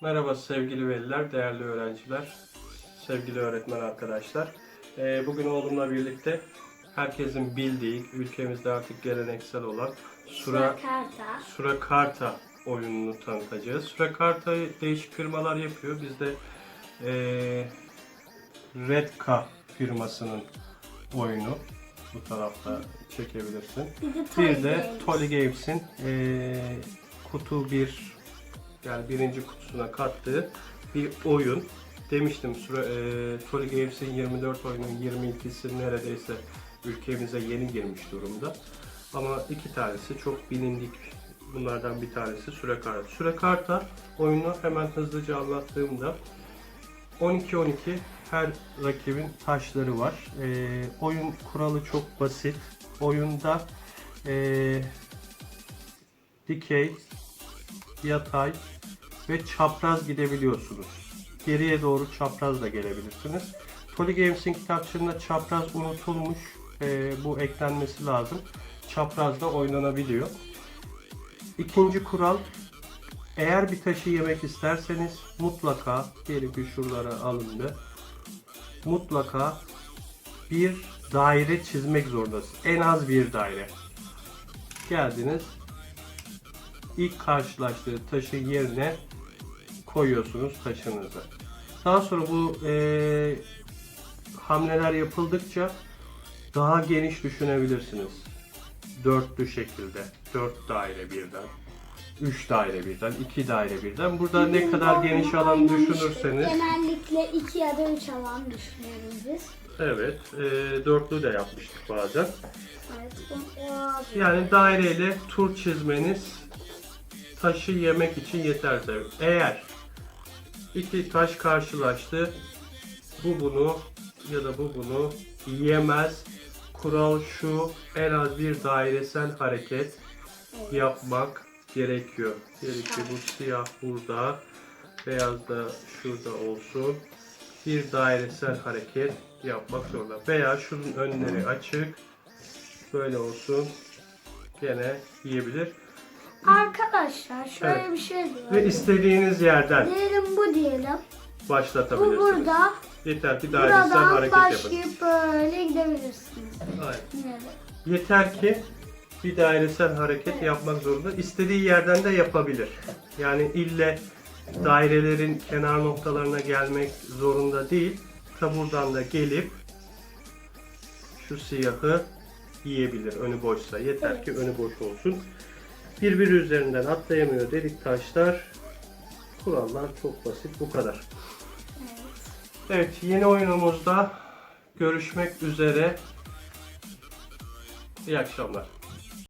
Merhaba sevgili veliler, değerli öğrenciler, sevgili öğretmen arkadaşlar. Ee, Bugün oğlumla birlikte herkesin bildiği, ülkemizde artık geleneksel olan Sura. Sura Karta oyununu tanıtacağız. Sura Karta'yı değişik firmalar yapıyor. Biz de ee, Redka firmasının oyunu bu tarafta çekebilirsin. Bir de Toy Bir de. Tolly Games'in eee, kutu bir yani birinci kutusuna kattığı bir oyun. Demiştim eee Tolly Games'in 24 oyunun 22'si neredeyse ülkemize yeni girmiş durumda. Ama iki tanesi çok bilindik. Bunlardan bir tanesi Süre Karta. Süre Karta oyunu hemen hızlıca anlattığımda 12-12 her rakibin taşları var. Ee, oyun kuralı çok basit. Oyunda ee, dikey, yatay ve çapraz gidebiliyorsunuz. Geriye doğru çapraz da gelebilirsiniz. Tolly Games'in kitapçığında çapraz unutulmuş. Ee, bu eklenmesi lazım. Çapraz da oynanabiliyor. İkinci kural eğer bir taşı yemek isterseniz mutlaka diyelim ki şuralara alındı. Mutlaka bir daire çizmek zorundasınız. En az bir daire. Geldiniz. İlk karşılaştığı taşı yerine koyuyorsunuz taşınızı. Daha sonra bu eee, hamleler yapıldıkça daha geniş düşünebilirsiniz. Dörtlü şekilde. Dört daire birden. 3 daire birden, 2 daire birden. Burada ne Bizim kadar bu geniş alan düşünürseniz Genellikle 2 ya da 3 alan düşünüyoruz biz. evet, e, dörtlü de yapmıştık bazen. Evet. abi. Yani daireyle tur çizmeniz taşı yemek için yeterse. Eğer iki taş karşılaştı, bu bunu ya da bu bunu yemez. Kural şu, en az bir dairesel hareket yapmak gerekiyor. Ki bu siyah burada, beyaz da şurada olsun. Bir dairesel hareket yapmak zorunda. Veya şunun önleri açık, böyle olsun. Gene yiyebilir. Arkadaşlar şöyle Evet. bir şey Ve diyor. istediğiniz yerden Diyelim bu diyelim. Bu başlatabilirsiniz. burada. Yeter ki dairesel Buradan hareket yapın. başlayıp böyle gidebilirsiniz. Aynen. De. Yeter ki bir dairesel hareket yapmak zorunda. İstediği yerden de yapabilir. Yani ille dairelerin kenar noktalarına gelmek zorunda değil. Ta buradan da gelip şu siyahı yiyebilir önü boşsa. Yeter ki önü boş olsun. Birbiri üzerinden atlayamıyor dedik taşlar. Kurallar çok basit bu kadar. Evet. Evet yeni oyunumuzda görüşmek üzere. İyi akşamlar.